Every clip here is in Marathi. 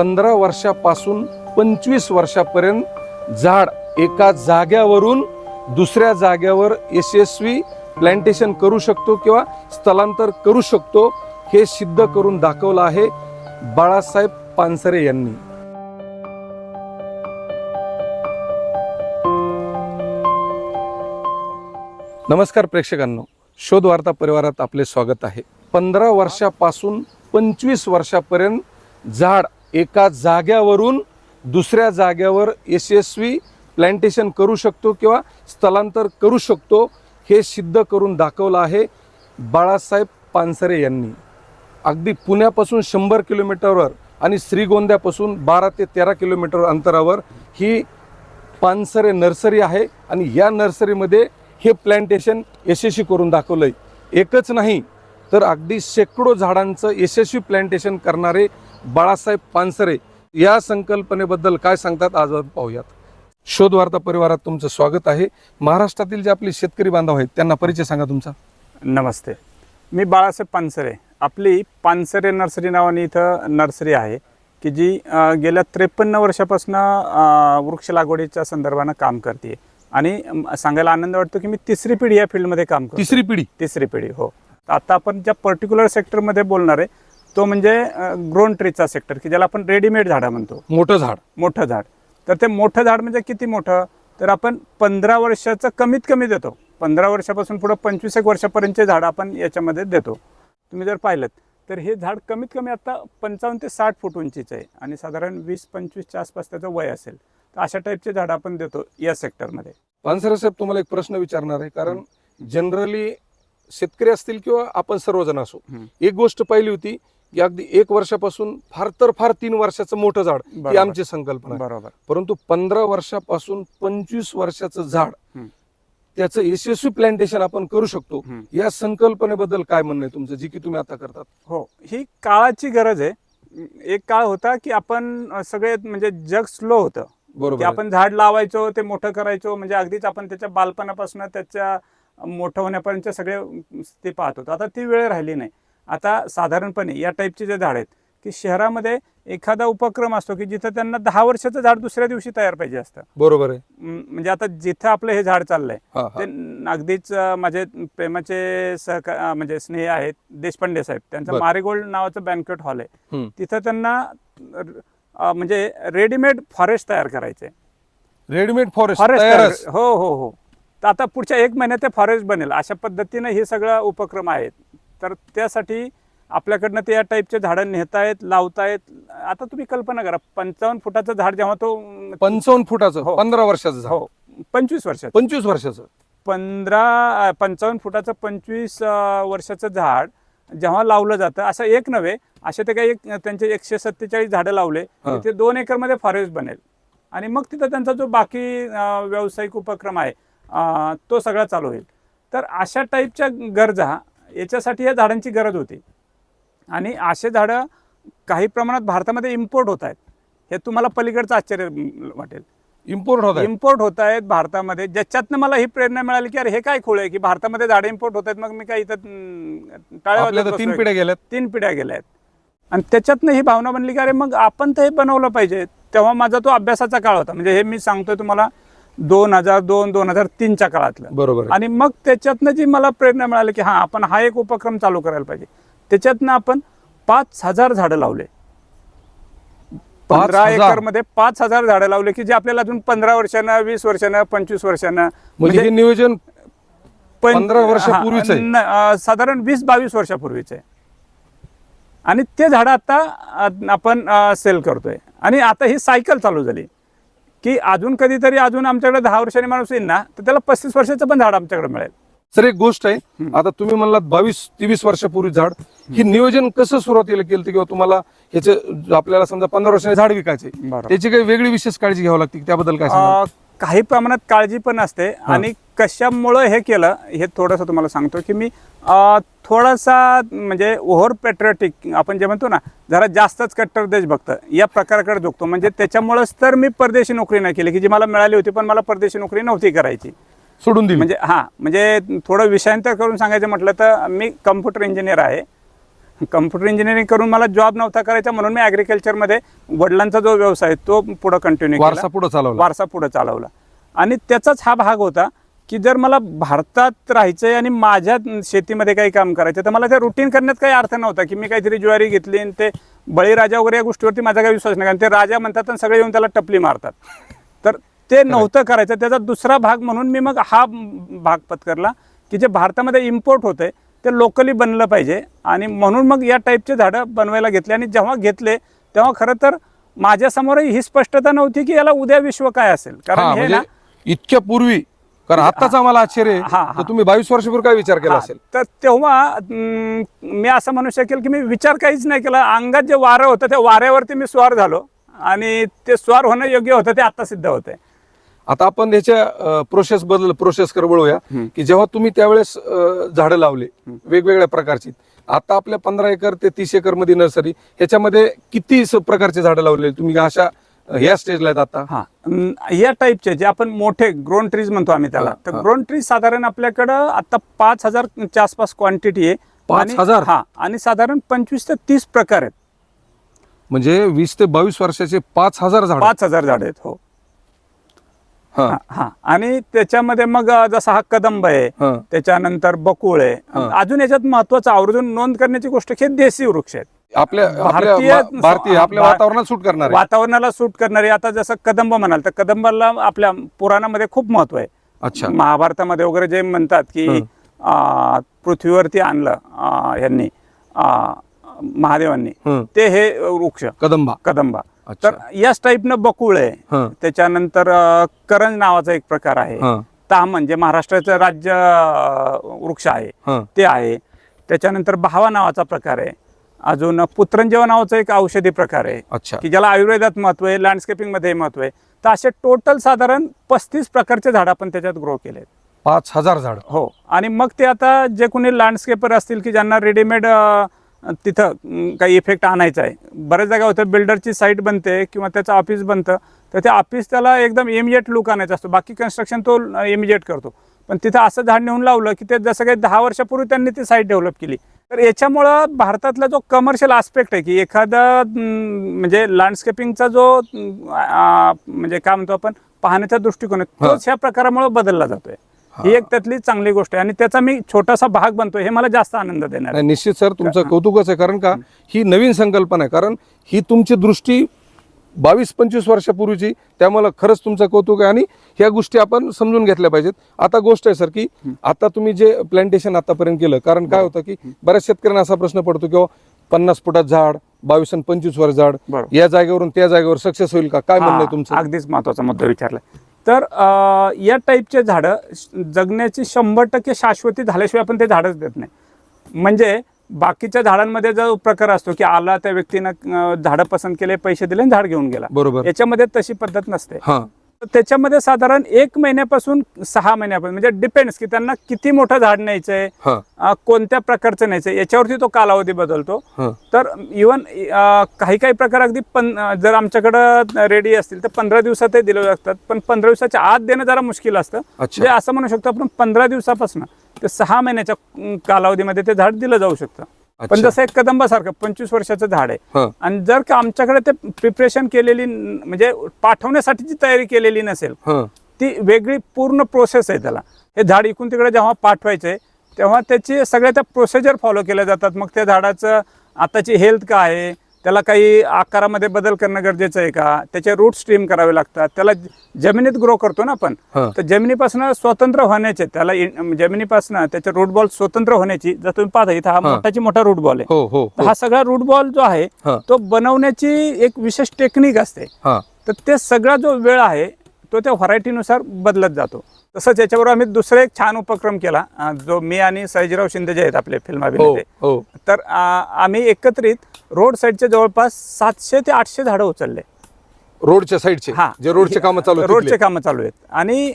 पंधरा वर्षापासून पंचवीस वर्षापर्यंत झाड एका जाग्यावरून दुसऱ्या जाग्यावर यशस्वी प्लांटेशन करू शकतो किंवा स्थलांतर करू शकतो हे सिद्ध करून दाखवलं आहे बाळासाहेब पानसरे यांनी. नमस्कार प्रेक्षकांनो. शोध वार्ता परिवारात आपले स्वागत आहे. पंधरा वर्षापासून पंचवीस वर्षापर्यंत झाड एका जाग्यावरून दुसऱ्या जाग्यावर यशस्वी प्लांटेशन करू शकतो किंवा स्थलांतर करू शकतो हे सिद्ध करून दाखवलं आहे बाळासाहेब पानसरे यांनी. अगदी पुण्यापासून शंभर किलोमीटरवर आणि श्रीगोंद्यापासून बारा ते तेरा किलोमीटर अंतरावर ही पानसरे नर्सरी आहे आणि या नर्सरीमध्ये हे प्लांटेशन यशस्वी करून दाखवलं आहे एकच नाही तर अगदी शेकडो झाडांचं यशस्वी प्लांटेशन करणारे बाळासाहेब पानसरे या संकल्पनेबद्दल काय सांगतात आज आपण पाहूयात. शोध वार्ता परिवारात तुमचं स्वागत आहे. महाराष्ट्रातील जे आपले शेतकरी बांधव आहेत त्यांना परिचय सांगा तुमचा. नमस्ते. मी बाळासाहेब पानसरे. आपली पानसरे नर्सरी नावाने इथं नर्सरी आहे की जी गेल्या त्रेपन्न वर्षापासून वृक्ष लागवडीच्या संदर्भानं काम करते आणि सांगायला आनंद वाटतो की मी तिसरी पिढी या फील्डमध्ये काम करतो तिसरी पिढी? तिसरी पिढी हो. आता आपण ज्या पर्टिक्युलर सेक्टरमध्ये बोलणार आहे तो म्हणजे ग्रोन ट्रीचा सेक्टर की ज्याला आपण रेडीमेड झाडं म्हणतो. मोठं झाड. मोठं झाड. तर ते मोठं झाड म्हणजे किती मोठं? तर आपण पंधरा वर्षाचं कमीत कमी देतो. पंधरा वर्षापासून पुढं पंचवीस एक वर्षापर्यंतचे झाड आपण याच्यामध्ये देतो. तुम्ही जर पाहिलं तर हे झाड कमीत कमी आता पंचावन्न ते साठ फूट उंचीचं आहे आणि साधारण वीस पंचवीसच्या आसपास त्याचं वय असेल तर अशा टाईपचे झाडं आपण देतो या सेक्टरमध्ये पानसरे साहेब तुम्हाला एक प्रश्न विचारणार आहे कारण जनरली शेतकरी असतील किंवा आपण सर्वजण असो. एक गोष्ट पाहिली होती की अगदी एक वर्षापासून फार तर फार तीन वर्षाचं मोठं झाड ही. आमची संकल्पना आहे. बरोबर परंतु पंधरा वर्षापासून पंचवीस वर्षाचं झाड हम्म. त्याचं यशस्वी प्लांटेशन आपण करू शकतो हम्म. या संकल्पनेबद्दल काय म्हणणं आहे तुमचं जी की तुम्ही आता करतात हो ही काळाची गरज आहे एक काळ होता की आपण अ, सगळे म्हणजे जग स्लो होतं की बरोबर आहे. आपण झाड लावायचो ते मोठं करायचो म्हणजे अगदीच आपण त्याच्या बालपणापासून त्याच्या मोठं होण्यापर्यंत सगळे ते पाहत होतो आता ती वेळ राहिली नाही आता साधारणपणे या टाईपचे जे झाड आहेत की शहरामध्ये एखादा उपक्रम असतो की जिथं त्यांना दहा वर्षाचं झाड दुसऱ्या दिवशी तयार पाहिजे असतं. बरोबर आहे. म्हणजे आता जिथं आपलं हे झाड चाललंय. ते अगदीच माझे प्रेमाचे सहका अ, म्हणजे स्नेह आहेत देशपांडे साहेब. त्यांचं. मारेगोल्ड नावाचं बँकेट हॉल आहे. तिथं त्यांना म्हणजे रेडीमेड फॉरेस्ट तयार करायचे. रेडीमेड फॉरेस्ट फॉरेस्ट हो हो हो. तर आता पुढच्या एक महिन्यात ते फॉरेस्ट बनेल. अशा पद्धतीनं हे सगळं उपक्रम आहेत. तर त्यासाठी आपल्याकडनं ते या टाईपचे झाडं नेतायत लावतायत. आता तुम्ही कल्पना करा पंचावन्न फुटाचं झाड जेव्हा तो पंचावन्न फुटाचं हो. पंधरा वर्षाचं झाड. हो. पंचवीस वर्षात पंचवीस वर्षाचं. पंधरा पंचावन्न फुटाचं पंचवीस वर्षाचं झाड जेव्हा लावलं जातं असं एक नव्हे असे ते काही एक त्यांचे एकशे सत्तेचाळीस झाडं लावले. ते दोन एकरमध्ये फॉरेस्ट बनेल. आणि मग तिथं त्यांचा जो बाकी व्यावसायिक उपक्रम आहे तो सगळा चालू होईल. तर अशा टाईपच्या गरजा याच्यासाठी या झाडांची गरज होती. आणि असे झाडं काही प्रमाणात भारतामध्ये इम्पोर्ट होत आहेत. हे तुम्हाला पलीकडचं आश्चर्य वाटेल. इम्पोर्ट होत इम्पोर्ट होत आहेत भारतामध्ये. ज्याच्यातनं मला ही प्रेरणा मिळाली की अरे हे काय खोळ आहे की भारतामध्ये झाडे इम्पोर्ट होत आहेत मग मी काय इथं तीन. पिढ्या गेल्यात. तीन पिढ्या गेल्या आहेत आणि त्याच्यातनं ही भावना बनली की अरे मग आपण तर हे बनवलं पाहिजे. तेव्हा माझा तो अभ्यासाचा काळ होता. म्हणजे हे मी सांगतोय तुम्हाला दोन हजार दोन दोन हजार तीनच्या काळातलं. बरोबर. आणि मग त्याच्यातनं जी मला प्रेरणा मिळाली की हा आपण हा एक उपक्रम चालू करायला पाहिजे. त्याच्यातनं आपण पाच हजार झाडं लावले. पंधरा? एकरमध्ये पाच हजार झाडं लावले की जे आपल्याला अजून पंधरा वर्षानं वीस वर्षानं पंचवीस वर्षानं म्हणजे हे नियोजन 15 वर्षापूर्वीचं साधारण वीस बावीस वर्षापूर्वीच आहे. आणि ते झाडं आता आपण सेल करतोय. आणि आता ही सायकल चालू झाली. की अजून कधीतरी अजून आमच्याकडे दहा वर्षांनी माणूस येईल ना तर त्याला पस्तीस वर्षाचं पण झाड आमच्याकडे मिळेल. सर एक गोष्ट आहे. आता तुम्ही म्हणलात बावीस तेवीस वर्षापूर्वी झाड. हे नियोजन कसं सुरुवातीला केलं किंवा तुम्हाला ह्याचे आपल्याला समजा पंधरा वर्षाने झाड विकायचे. त्याची काही वेगळी विशेष काळजी घ्यावी लागते त्याबद्दल काय काही प्रमाणात काळजी पण असते आणि कशामुळं हे केलं हे थोडंसं तुम्हाला सांगतो की मी थोडासा म्हणजे ओव्हर पॅट्रियोटिक आपण जे म्हणतो ना जरा जास्तच कट्टर देशभक्त या प्रकाराकडे झुकतो. म्हणजे त्याच्यामुळंच तर मी परदेशी नोकरी नाही केली की जी मला मिळाली होती पण मला परदेशी नोकरी नव्हती करायची. सोडून दिली. म्हणजे हां म्हणजे थोडं विषयांतर करून सांगायचं म्हटलं तर मी कम्प्युटर इंजिनियर आहे. कम्प्युटर इंजिनिअरिंग करून मला जॉब नव्हता करायचा म्हणून मी ॲग्रिकल्चरमध्ये वडिलांचा जो व्यवसाय आहे, तो पुढं कंटिन्यू वारसा पुढे चालवला. वारसा पुढे चालवला. आणि त्याचाच हा भाग होता की जर मला भारतात राहायचंय आणि माझ्या शेतीमध्ये काही काम करायचं तर मला ते रुटीन करण्यात काही अर्थ नव्हता की मी काहीतरी ज्वारी घेतली आणि ते बळीराजा वगैरे या गोष्टीवरती माझा काही विश्वास नाही. कारण ते राजा म्हणतात आणि सगळे येऊन त्याला टपली मारतात. तर ते नव्हतं करायचं. त्याचा दुसरा भाग म्हणून मी मग हा भाग पत्करला की जे भारतामध्ये इम्पोर्ट होते ते लोकली बनलं पाहिजे. आणि म्हणून मग या टाईपचे झाडं बनवायला घेतले आणि जेव्हा घेतले तेव्हा खरं तर माझ्यासमोरही ही स्पष्टता नव्हती की याला उद्या विश्व काय असेल. कारण हे म्हणजे ना इतक्या पूर्वी कारण आताच आम्हाला आश्चर्य आहे. हा, हा. तर तुम्ही बावीस वर्षापूर्वी काय विचार केला असेल? तर तेव्हा अं, मी असं म्हणू शकेल की मी विचार काहीच नाही केला. अंगात जे वारं होतं त्या वाऱ्यावरती मी स्वार झालो. आणि ते स्वार होणं योग्य होतं ते आता सिद्ध होतंय. आता आपण त्याच्या प्रोसेस बदल प्रोसेस कर हम्म. की जेव्हा तुम्ही त्यावेळेस अ, झाडं लावले वेगवेगळ्या प्रकारची. आता आपल्या पंधरा एकर ते तीस एकरमध्ये नर्सरी ह्याच्यामध्ये किती स- प्रकारचे झाडं लावले तुम्ही अशा ह्या स्टेजला आहेत आता? हा. अं, या टाईपचे जे आपण मोठे ग्रोन ट्रीज म्हणतो आम्ही त्याला. हा, तर हा. ग्रोन ट्रीज साधारण आपल्याकडं आता पाच हजारच्या आसपास क्वांटिटी आहे. पाच आणि- हजार? हा आणि साधारण पंचवीस ते तीस प्रकार आहेत. म्हणजे वीस ते बावीस वर्षाचे पाच हजार झाड. पाच हजार झाड आहेत हो. हा. आणि त्याच्यामध्ये मग अं, जसा हा कदंब आहे हा. त्याच्यानंतर बकुळ आहे. हा. अजून याच्यात महत्वाचं आवर्जून नोंद करण्याची गोष्ट की हे देशी वृक्ष आहेत. आपल्या भारतीय- भारतीय आपल्या वातावरणात सूट करणार आहे. वातावरणाला सूट करणारे आता जसं कदंब म्हणाल तर कदंबाला आपल्या पुराणामध्ये खूप महत्त्व आहे अच्छा महाभारतामध्ये वगैरे जे म्हणतात की पृथ्वीवरती आणलं यांनी महादेवांनी. ते हे वृक्ष कदंबा कदंबा. तर याच टाईपनं बकुळ आहे. त्याच्यानंतर करंज नावाचा एक प्रकार आहे. तामन जे महाराष्ट्राचं राज्य वृक्ष आहे. ते आहे त्याच्यानंतर भावा नावाचा प्रकार आहे अजून पुत्रंजेवा नावाचा एक औषधी प्रकार आहे. अच्छा. की ज्याला आयुर्वेदात महत्त्व आहे लँडस्केपिंगमध्ये महत्त्व आहे. तर असे टोटल साधारण पस्तीस प्रकारचे झाड आपण त्याच्यात ग्रो केले. पाच हजार झाड. हो. आणि मग ते आता जे कोणी लँडस्केपर असतील की ज्यांना रेडीमेड तिथं काही इफेक्ट आणायचा आहे. बऱ्याच जागा होतं बिल्डरची साईट बनते किंवा त्याचं ऑफिस बनतं. तर ते ऑफिस त्याला एकदम इमिजिएट लुक आणायचा असतो. बाकी कन्स्ट्रक्शन तो इमिजिएट करतो. पण तिथं असं झाड नेऊन लावलं की ते जसं काही दहा वर्षापूर्वी त्यांनी ती साईट डेव्हलप केली. तर याच्यामुळं भारतातला जो कमर्शियल आस्पेक्ट आहे की एखादा म्हणजे लँडस्केपिंगचा जो म्हणजे काय म्हणतो आपण पाहण्याचा दृष्टिकोन आहे. तोच ह्या प्रकारामुळे बदलला जातोय. ही. एक त्यातली चांगली गोष्ट आहे आणि त्याचा मी छोटासा भाग बनतोय हे मला जास्त आनंद देणार निश्चित सर तुमचं कौतुकच आहे कारण का ही नवीन संकल्पना आहे. कारण ही तुमची दृष्टी बावीस पंचवीस वर्षापूर्वीची त्यामुळे खरंच तुमचं कौतुक आहे आणि ह्या गोष्टी आपण समजून घेतल्या पाहिजेत. आता गोष्ट आहे सर की आता तुम्ही जे प्लांटेशन आतापर्यंत केलं कारण काय होतं की बऱ्याच शेतकऱ्यांना असा प्रश्न पडतो की अहो, पन्नास फुटात झाड बावीस आणि पंचवीस वर झाड. या जागेवरून त्या जागेवर सक्सेस होईल का? काय म्हणणं तुमचं? अगदीच महत्त्वाचा मुद्दा विचारलाय तर या टाईपचे झाडं जगण्याची शंभर टक्के शाश्वती झाल्याशिवाय आपण ते झाडच देत नाही. म्हणजे बाकीच्या झाडांमध्ये जो प्रकार असतो की आला त्या व्यक्तीनं झाडं पसंत केले पैसे दिले आणि झाड घेऊन गेला. बरोबर. याच्यामध्ये तशी पद्धत नसते. हा. तर त्याच्यामध्ये साधारण एक महिन्यापासून सहा महिन्यापर्यंत म्हणजे डिपेंड्स की त्यांना किती मोठं झाड न्यायचंय हा. कोणत्या प्रकारचं न्यायचंय याच्यावरती तो कालावधी बदलतो. तर इवन काही काही प्रकार अगदी पण जर आमच्याकडं रेडी असतील तर पंधरा दिवसातही दिले जातात. पण पंधरा दिवसाच्या आत देणं जरा मुश्किल असतं. म्हणजे असं म्हणू शकतो आपण पंधरा दिवसापासून. ते सहा महिन्याच्या कालावधीमध्ये ते झाड दिलं जाऊ शकतं. पण. जसं एक कदंबासारखं पंचवीस वर्षाचं झाड आहे. आणि जर का आमच्याकडे ते प्रिपरेशन केलेली म्हणजे पाठवण्यासाठीची तयारी केलेली नसेल हा. ती वेगळी पूर्ण प्रोसेस आहे त्याला. हे झाड इकडून तिकडे जेव्हा पाठवायचे तेव्हा त्याची सगळ्या त्या प्रोसिजर फॉलो केल्या जातात. मग त्या झाडाचं आताची हेल्थ काय आहे त्याला काही आकारामध्ये बदल करणं गरजेचं आहे का त्याचे रूट स्ट्रीम करावे लागतात त्याला जमिनीत ग्रो करतो ना आपण हा. तर जमिनीपासून स्वतंत्र होण्याचे त्याला इन- जमिनीपासून त्याचे रूट बॉल स्वतंत्र होण्याची जर तुम्ही पाहता इथं हा हा. मोठाची मोठा रूट बॉल आहे हो हो तर हो. हा सगळा रूट बॉल जो आहे हा. तो बनवण्याची एक विशेष टेक्निक असते हा तर ते सगळा जो वेळ आहे तो त्या व्हरायटीनुसार बदलत जातो. तसंच याच्यावर आम्ही दुसरा एक छान उपक्रम केला. जो मी आणि सयाजीराव शिंदे जे आहेत आपले फिल्म हो अभिनेते. हो. तर आम्ही एकत्रित रोड साईडचे जवळपास सातशे ते आठशे झाडं उचलले. रोडच्या साईडचे? हा. जे रोडचे कामं चालू आहेत रोडचे. कामं चालू आहेत. आणि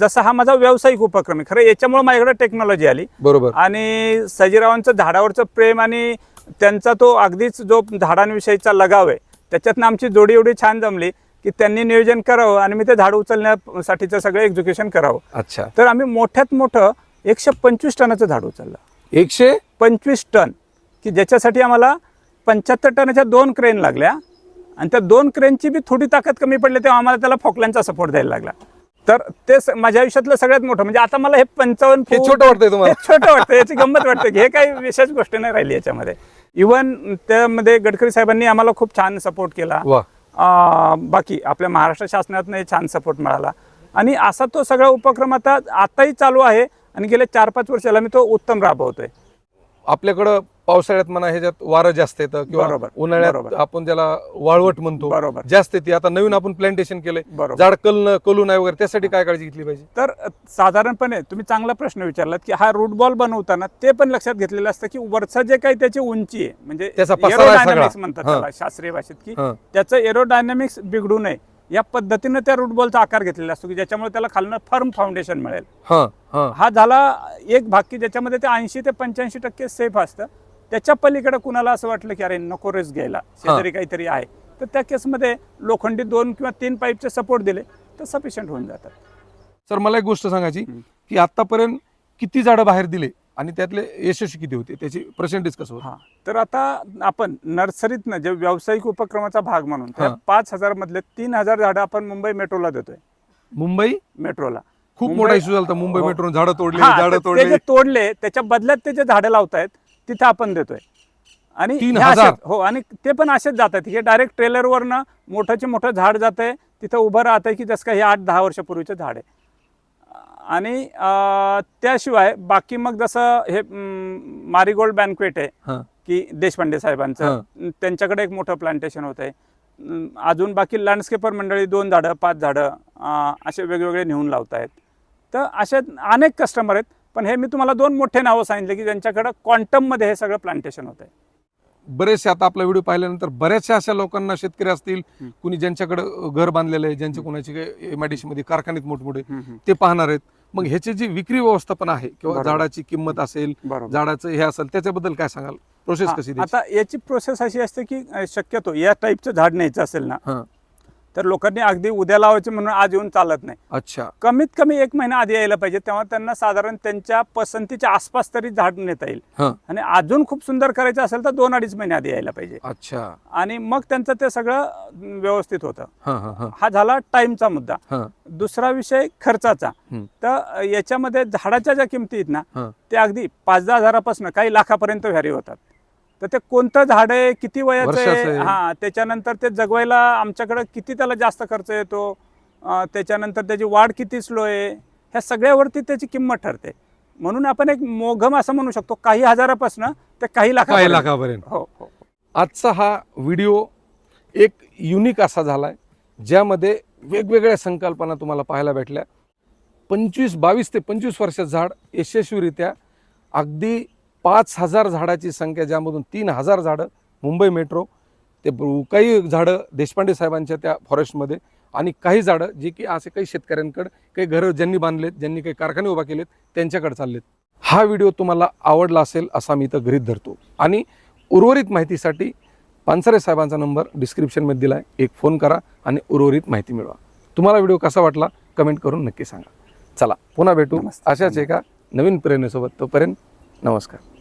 जसा हा माझा व्यावसायिक उपक्रम आहे. खरं याच्यामुळे माझ्याकडे टेक्नॉलॉजी आली. बरोबर. आणि सजीरावांचं झाडावरचं प्रेम आणि त्यांचा तो अगदीच जो झाडांविषयीचा लगाव आहे त्याच्यातनं आमची जोडी एवढी छान जमली. की त्यांनी नियोजन करावं आणि मी ते झाड उचलण्यासाठीचं सगळं एक्झिक्युशन करावं. अच्छा. तर आम्ही मोठ्यात मोठं एकशे पंचवीस टनाचं झाड उचललं. एकशे? पंचवीस टन. की ज्याच्यासाठी आम्हाला पंच्याहत्तर टनाच्या दोन क्रेन लागल्या आणि त्या दोन क्रेनची बी थोडी ताकद कमी पडली तेव्हा आम्हाला त्याला फॉकलँडचा सपोर्ट द्यायला लागला. तर ते माझ्या आयुष्यातलं सगळ्यात मोठं म्हणजे आता मला हे पंचावन्न छोटं वाटतंय तुम्हाला. छोटं वाटतं याची गंमत वाटते की हे काही विशेष गोष्ट नाही राहिली याच्यामध्ये. इवन त्यामध्ये गडकरी साहेबांनी आम्हाला खूप छान सपोर्ट केला. बाकी आपल्या महाराष्ट्र शासनातनं छान सपोर्ट मिळाला. आणि असा तो सगळा उपक्रम आता आत्ताही चालू आहे. आणि गेल्या चार पाच वर्षाला मी तो उत्तम राबवतोय. आपल्याकडं पावसाळ्यात म्हणा ह्याच्यात वारं जास्त येतं किंवा बरोबर, उन्हाळ्यात बरोबर. आपण त्याला वाळवट म्हणतो बरोबर. जास्त येते आता नवीन आपण प्लांटेशन केलंय बरोबर झाड कल कलू नाही वगैरे त्यासाठी काय काळजी घेतली पाहिजे तर अ, साधारणपणे तुम्ही चांगला प्रश्न विचारलात की हा रूट बॉल बनवताना ते पण लक्षात घेतलेलं असतं की वरचा जे काही त्याची उंची आहे म्हणजे त्याचा पसारा आहे सगळा. aerodynamics म्हणतात हां. त्याला शास्त्रीय भाषेत की हां. त्याचं एरोडायनॅमिक्स बिघडू नये या पद्धतीनं त्या रूट बॉलचा आकार घेतलेला असतो की ज्याच्यामुळे त्याला खालनं फर्म फाउंडेशन मिळेल हा हा हा झाला एक भाग की ज्याच्यामध्ये ते ऐंशी ते पंच्याऐंशी टक्के सेफ असतं त्याच्या पलीकडे कुणाला असं वाटलं की अरे नको रिस्क घ्यायला. शेजारी काहीतरी आहे. तर त्या केसमध्ये लोखंडी दोन किंवा तीन पाईपचे सपोर्ट दिले तर सफिशियंट होऊन जातात. सर मला एक गोष्ट सांगायची. की आतापर्यंत किती झाडं बाहेर दिले आणि त्यातले यशस्वी किती होते? त्याची पर्सेंटेज कसं होतं? हा. तर आता आपण नर्सरीतनं जे व्यावसायिक उपक्रमाचा भाग म्हणून त्या. पाच हजार मधले तीन हजार झाडं आपण मुंबई मेट्रोला देतोय. मुंबई? मेट्रोला. खूप मोठा इश्यू झाला मुंबई हो. मेट्रो झाडं तोडली झाडं तोडली. तोडले त्याच्या बदल्यात ते जे झाडं लावतायत तिथं आपण देतोय. आणि तीन हे हजार? असेच- हो आणि ते पण असेच जात आहेत हे डायरेक्ट ट्रेलरवरनं मोठंचे मोठं झाड जात आहे तिथं उभं राहत आहे की जसं काही हे आठ दहा वर्षापूर्वीचं झाड आहे. आणि अं, त्याशिवाय बाकी मग जसं हे मारीगोल्ड बँकवेट आहे हा. की देशपांडे साहेबांचं. त्यांच्याकडे एक मोठं प्लांटेशन होत आहे अजून बाकी लँडस्केपर मंडळी दोन झाडं पाच झाडं अं, असे वेगवेगळे नेऊन लावत आहेत तर असे अनेक कस्टमर आहेत. पण हे मी तुम्हाला दोन मोठे नावं सांगितले की ज्यांच्याकडं क्वांटममध्ये हे सगळं प्लांटेशन होत आहे बरेचसे आता आपला व्हिडिओ पाहिल्यानंतर बऱ्याचशा अशा लोकांना शेतकरी असतील. कुणी ज्यांच्याकडे घर बांधलेलं आहे ज्यांचे कोणाचे एमआयडीसी मध्ये कारखान्यात मोठमोठे ते पाहणार आहेत. मग ह्याची जी विक्री व्यवस्थापन आहे किंवा. झाडाची किंमत असेल झाडाचं हे असेल त्याच्याबद्दल काय सांगाल? प्रोसेस कशी? आता याची प्रोसेस अशी असते की शक्यतो या टाईपचं झाड न्यायचं असेल ना तर लोकांनी अगदी उद्या लावायचं म्हणून आज येऊन चालत नाही. अच्छा. कमीत कमी एक महिना आधी यायला पाहिजे तेव्हा त्यांना साधारण त्यांच्या पसंतीच्या आसपास तरी झाड नेता येईल. हा. आणि अजून खूप सुंदर करायचं असेल तर दोन अडीच महिने आधी यायला पाहिजे. अच्छा. आणि मग त्यांचं ते सगळं अं, व्यवस्थित होतं. हा हा हा. हा झाला टाइमचा मुद्दा. हा. दुसरा विषय खर्चाचा. तर अं, याच्यामध्ये झाडाच्या ज्या किमती आहेत ना हा. ते अगदी पाच दहा हजारापासून काही लाखापर्यंत व्हॅरी होतात. तर ते कोणतं झाड आहे किती वयाचं आहे. हा त्याच्यानंतर ते जगवायला आमच्याकडं किती त्याला जास्त खर्च येतो? त्याच्यानंतर त्याची वाढ किती स्लो आहे? ह्या सगळ्यावरती त्याची किंमत ठरते. म्हणून आपण एक मोघम असं म्हणू शकतो काही हजारापासून ते काही लाखा काही लाखापर्यंत. हो हो. आजचा हा व्हिडिओ एक युनिक असा झाला आहे ज्यामध्ये वेगवेगळ्या संकल्पना तुम्हाला पाहायला भेटल्या. पंचवीस बावीस ते पंचवीस वर्षाचं झाड यशस्वीरित्या अगदी पाच हजार झाडाची संख्या ज्यामधून तीन हजार झाडं मुंबई मेट्रो ते काही झाडं देशपांडे साहेबांच्या त्या फॉरेस्टमध्ये आणि काही झाडं जे की असे काही शेतकऱ्यांकडे काही घरं ज्यांनी बांधलेत ज्यांनी काही कारखाने उभा केलेत त्यांच्याकडे चाललेत. हा व्हिडिओ तुम्हाला आवडला असेल असा मी इथं गृहीत धरतो. आणि उर्वरित माहितीसाठी पानसरे साहेबांचा नंबर डिस्क्रिप्शनमध्ये दिला आहे एक फोन करा आणि उर्वरित माहिती मिळवा. तुम्हाला व्हिडिओ कसा वाटला कमेंट करून नक्की सांगा. चला पुन्हा भेटू. अशाच एका नवीन प्रेरणेसोबत तोपर्यंत नमस्कार.